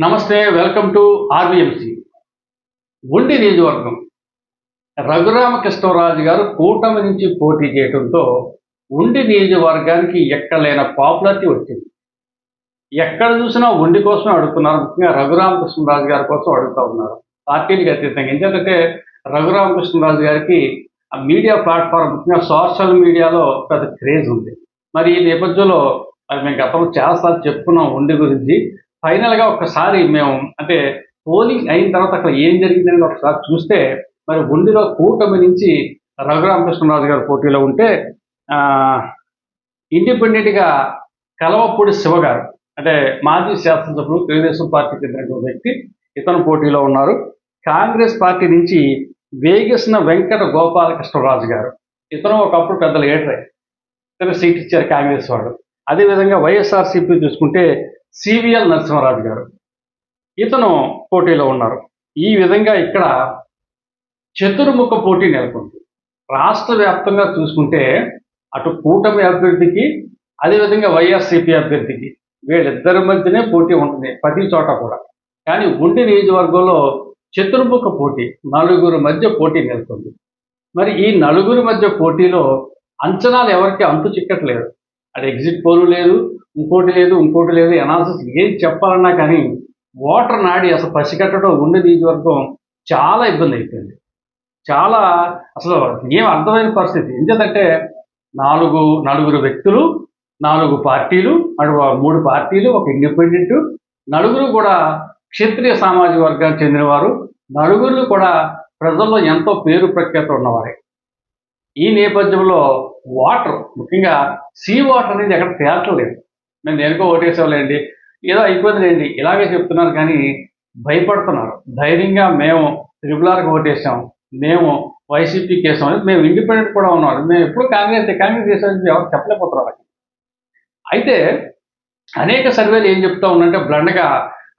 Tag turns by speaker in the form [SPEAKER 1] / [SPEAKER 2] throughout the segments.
[SPEAKER 1] నమస్తే welcome to ఆర్బిఎంసి. ఉండి నియోజకవర్గం. రఘురామకృష్ణరాజు గారు కూటమి నుంచి పోటీ చేయడంతో ఉండి నియోజకవర్గానికి ఎక్కడలేని పాపులారిటీ వచ్చింది. ఎక్కడ చూసినా ఉండి కోసమే అడుగుతున్నారు. ముఖ్యంగా రఘురామకృష్ణరాజు గారి కోసం అడుగుతూ ఉన్నారు. పార్టీలకు అతీతంగా. ఎందుకంటే రఘురామకృష్ణరాజు గారికి ఆ మీడియా ప్లాట్ఫామ్ ముఖ్యంగా సోషల్ మీడియాలో పెద్ద క్రేజ్ ఉంది. మరి ఈ నేపథ్యంలో అది మేము గతంలో చాలాసార్లు చెప్పుకున్నాం ఉండి గురించి. ఫైనల్గా ఒకసారి మేము అంటే పోలింగ్ అయిన తర్వాత అక్కడ ఏం జరిగిందని ఒకసారి చూస్తే మరి ఉండిలో కూటమి నుంచి రఘురామకృష్ణరాజు గారు పోటీలో ఉంటే ఇండిపెండెంట్గా కలవపూడి శివ గారు అంటే మాజీ శాసనసభ్యులు తెలుగుదేశం పార్టీకి చెందినటువంటి వ్యక్తి ఇతను పోటీలో ఉన్నారు. కాంగ్రెస్ పార్టీ నుంచి వేగేసిన వెంకట గోపాలకృష్ణరాజు గారు ఇతను ఒకప్పుడు పెద్ద లీడరే ఇతను సీట్ ఇచ్చారు కాంగ్రెస్ వాళ్ళు. అదేవిధంగా వైఎస్ఆర్సీపీ చూసుకుంటే సివిఎల్ నరసింహరాజు గారు. ఇతను పోటీలో ఉన్నారు. ఈ విధంగా ఇక్కడ చతుర్ముఖ పోటీ నెలకొంది. రాష్ట్ర వ్యాప్తంగా చూసుకుంటే అటు కూటమి అభ్యర్థికి అదేవిధంగా వైఎస్సీపీ అభ్యర్థికి వీళ్ళిద్దరి మధ్యనే పోటీ ఉంటుంది ప్రతి చోట కూడా. కానీ ఉండి నియోజకవర్గంలో చతుర్ముఖ పోటీ నలుగురు మధ్య పోటీ నెలకొంది. మరి ఈ నలుగురి మధ్య పోటీలో అంచనాలు ఎవరికి అంతు చిక్కట్లేదు. అది ఎగ్జిట్ పోలు లేదు ఇంకోటి లేదు ఇంకోటి లేదు ఎనాలిసిస్ ఏం చెప్పాలన్నా కానీ ఓటర్ నాడి అసలు పసిగట్టడం ఉండి వర్గం చాలా ఇబ్బంది అయిపోయింది. చాలా అసలు ఏం అర్థమైన పరిస్థితి. ఎందుకంటే నాలుగు నలుగురు వ్యక్తులు నాలుగు పార్టీలు అటు మూడు పార్టీలు ఒక ఇండిపెండెంట్ నలుగురు కూడా క్షత్రియ సామాజిక వర్గానికి చెందినవారు నలుగురు కూడా ప్రజల్లో ఎంతో పేరు ప్రఖ్యాత ఉన్నవారే. ఈ నేపథ్యంలో వాటర్ ముఖ్యంగా సీ వాటర్ అనేది ఎక్కడ తేల్చలేదు. మేము దేనికో ఓటేసేవాళ్ళండి. ఏదో అయిపోతుందండి ఇలాగే చెప్తున్నారు కానీ భయపడుతున్నారు. ధైర్యంగా మేము త్రిపులార్కి ఓటేసాం. మేము వైసీపీకి వేసాం అని మేము ఇండిపెండెంట్ కూడా ఉన్నాం మేము ఎప్పుడు కాంగ్రెస్ కాంగ్రెస్ చేసామని ఎవరు చెప్పలేకపోతున్నారు వాళ్ళకి. అయితే అనేక సర్వేలు ఏం చెప్తా ఉన్నాయంటే బ్లండ్గా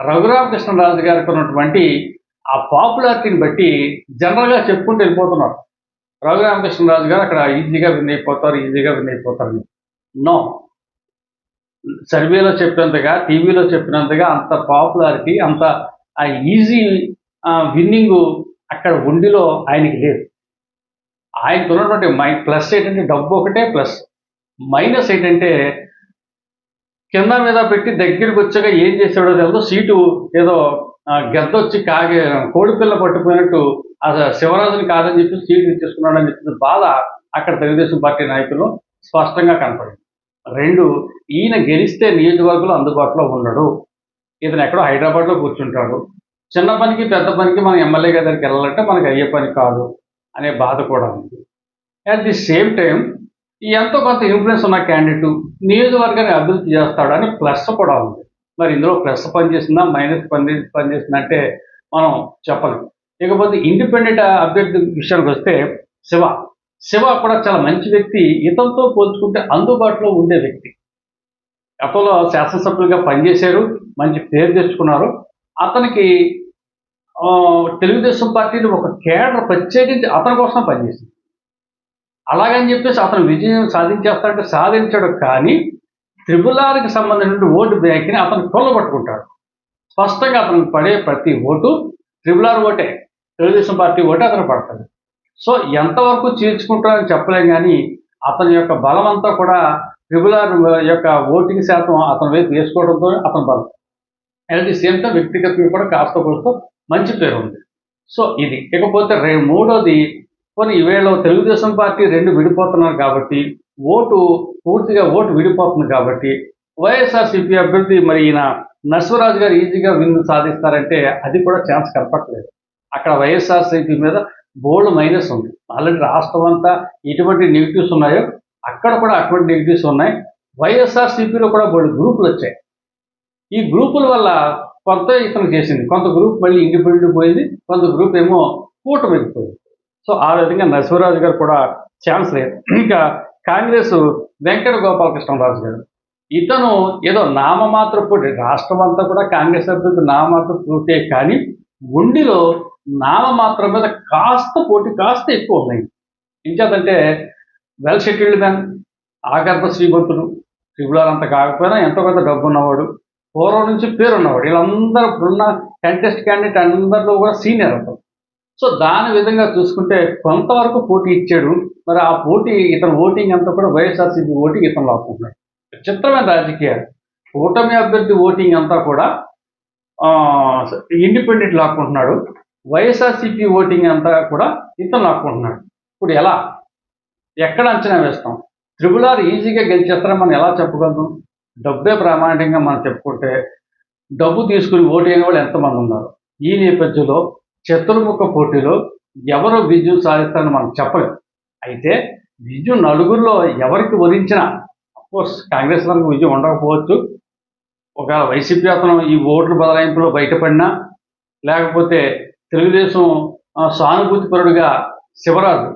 [SPEAKER 1] రఘురామకృష్ణరాజు గారికి ఉన్నటువంటి ఆ పాపులారిటీని బట్టి జనరల్గా చెప్పుకుంటూ వెళ్ళిపోతున్నారు. రఘురామకృష్ణరాజు గారు అక్కడ ఈజీగా విన్ అయిపోతారు ఈజీగా విన్ అయిపోతారు నో సర్వేలో చెప్పినంతగా టీవీలో చెప్పినంతగా అంత పాపులారిటీ అంత ఆ ఈజీ విన్నింగ్ అక్కడ ఉండిలో ఆయనకి లేదు. ఆయనకు ఉన్నటువంటి మై ప్లస్ ఏంటంటే డబ్బు ఒకటే ప్లస్ మైనస్ ఏంటంటే కింద మీద పెట్టి దగ్గరికి వచ్చాక ఏం చేసాడో తెలియదు సీటు ఏదో గద్దొచ్చి కాగే కోడిపిల్ల పట్టుకుపోయినట్టు ఆ శివరాజుని కాదని చెప్పి సీటు ఇచ్చేసుకున్నాడని చెప్పి బాధ అక్కడ తెలుగుదేశం పార్టీ నాయకులు స్పష్టంగా కనపడింది. రెండు ఈయన గెలిస్తే నియోజకవర్గంలో అందుబాటులో ఉండడు. ఇతను ఎక్కడో హైదరాబాద్లో కూర్చుంటాడు. చిన్న పనికి పెద్ద పనికి మనం ఎమ్మెల్యే దగ్గరికి వెళ్ళాలంటే మనకి అయ్యే పని కాదు అనే బాధ కూడా ఉంది. అట్ ది సేమ్ టైం ఎంతో కొంత ఇన్ఫ్లుయెన్స్ ఉన్న క్యాండిడేట్ నియోజకవర్గాన్ని అభివృద్ధి చేస్తాడని ప్లస్ కూడా ఉంది. మరి ఇందులో ప్లస్ పనిచేసిందా? మైనస్ పని పనిచేసిందా అంటే మనం చెప్పలేం. ఇకపోతే ఇండిపెండెంట్ అభ్యర్థి విషయానికి వస్తే శివ శివ కూడా చాలా మంచి వ్యక్తి ఇతనితో పోల్చుకుంటే అందుబాటులో ఉండే వ్యక్తి. గతంలో శాసనసభ్యులుగా పనిచేశారు మంచి పేరు తెచ్చుకున్నారు. అతనికి తెలుగుదేశం పార్టీని ఒక కేడర్ ప్రత్యేకించి అతని కోసం పనిచేసింది. అలాగని చెప్పేసి అతను విజయం సాధించేస్తాడంటే సాధించాడు కానీ త్రిపుల్ ఆర్కి సంబంధించిన ఓటు బ్యాంక్ని అతను కొల్లగొట్టుకుంటాడు. స్పష్టంగా అతనికి పడే ప్రతి ఓటు త్రిపులార్ ఆర్ ఓటే తెలుగుదేశం పార్టీ ఓటే అతను పడుతుంది సో ఎంతవరకు చీల్చుకుంటాడని చెప్పలేం కానీ అతని యొక్క బలం అంతా కూడా ట్రిబులర్ యొక్క ఓటింగ్ శాతం అతని వైపు వేసుకోవడంతో అతని బలం. అట్ ది సేమ్ టైం వ్యక్తిగతంగా కూడా కాస్త కూస్తో మంచి పేరు ఉంది. సో ఇది. ఇకపోతే రే మూడోది కొన్ని ఈవేళ తెలుగుదేశం పార్టీ రెండు విడిపోతున్నారు కాబట్టి ఓటు పూర్తిగా ఓటు విడిపోతుంది కాబట్టి వైఎస్ఆర్సీపీ అభ్యర్థి మరి ఈయన నర్సరాజు గారు ఈజీగా విన్ సాధిస్తారంటే అది కూడా ఛాన్స్ కనపట్లేదు అక్కడ వైఎస్ఆర్సీపీ మీద బోల్డ్ మైనస్ ఉంది. ఆల్రెడీ రాష్ట్రం అంతా ఎటువంటి నెగిటివ్స్ ఉన్నాయో అక్కడ కూడా అటువంటి నెగిటివ్స్ ఉన్నాయి. వైఎస్ఆర్సీపీలో కూడా బోల్డ్ గ్రూపులు వచ్చాయి. ఈ గ్రూపుల వల్ల కొంత ఇతను చేసింది. కొంత గ్రూప్ మళ్ళీ ఇండిపెండెంట్ పోయింది కొంత గ్రూప్ ఏమో కూటమికి పోయింది. సో ఆ విధంగా నరసింహరాజు గారు కూడా ఛాన్స్ లేదు. ఇంకా కాంగ్రెస్ వెంకట గోపాలకృష్ణరాజు గారు ఇతను ఏదో నామమాత్ర పోటీ రాష్ట్రం అంతా కూడా కాంగ్రెస్ అభ్యర్థి నామమాత్ర పోటీ కానీ ఉండిలో నామమాత్రం మీద కాస్త పోటీ కాస్త ఎక్కువ ఉన్నాయి. ఇంకేదంటే వెల్ సెటిల్డ్ మ్యాన్ ఆగర్భ శ్రీమంతుడు త్రిపులార్ అంత కాకపోయినా ఎంతో కొంత డబ్బు ఉన్నవాడు పూర్వం నుంచి పేరు ఉన్నవాడు. వీళ్ళందరూ ఇప్పుడున్న కంటెస్ట్ క్యాండిడేట్ అందరిలో కూడా సీనియర్ అతను సో దాని విధంగా చూసుకుంటే కొంతవరకు పోటీ ఇచ్చాడు. మరి ఆ పోటీ ఇతను ఓటింగ్ అంతా కూడా వైఎస్ఆర్సీపీ ఓటింగ్ ఇతను లాక్కుంటున్నాడు. చిత్రమైన రాజకీయాలు. కూటమి అభ్యర్థి ఓటింగ్ అంతా కూడా ఇండిపెండెంట్ లాక్కుంటున్నాడు. వైఎస్ఆర్సీపీ ఓటింగ్ అంతా కూడా ఇతను లాక్కుంటున్నాడు ఇప్పుడు ఎలా? ఎక్కడ అంచనా వేస్తాం? త్రిబుల్ ఆర్ ఈజీగా గెలిచేస్తారని మనం ఎలా చెప్పగలం డబ్బే ప్రామాణికంగా మనం చెప్పుకుంటే డబ్బు తీసుకుని ఓటు అయిన వాళ్ళు ఎంతమంది ఉన్నారు? ఈ నేపథ్యంలో చతుర్ముఖ పోటీలో ఎవరు విజయం సాధిస్తారని మనం చెప్పలేం. అయితే విజయం నలుగురిలో ఎవరికి వరించినా కోర్స్ కాంగ్రెస్ వరకు విజయం ఉండకపోవచ్చు. ఒకవేళ వైసీపీ అతను ఈ ఓట్లు బదలాయింపులో బయటపడినా లేకపోతే తెలుగుదేశం సానుభూతిపరుడుగా శివరాజు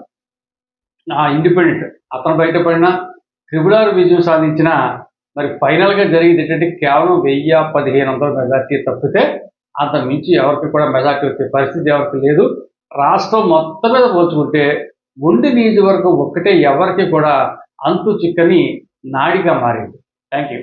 [SPEAKER 1] ఆ ఇండిపెండెంట్ అతను బయటపడిన ట్రిపుల్ విజయం సాధించిన మరి ఫైనల్గా జరిగింది ఏంటంటే కేవలం వెయ్యి పదిహేను వందల మెజార్టీ తప్పితే అంత మించి ఎవరికి కూడా మెజార్టీ వచ్చే పరిస్థితి ఎవరికి లేదు. రాష్ట్రం మొత్తం మీద పోల్చుకుంటే ఉండి నియోజకవర్గం ఒక్కటే ఎవరికి కూడా అంతు చిక్కని నాడిగా మారింది. Thank you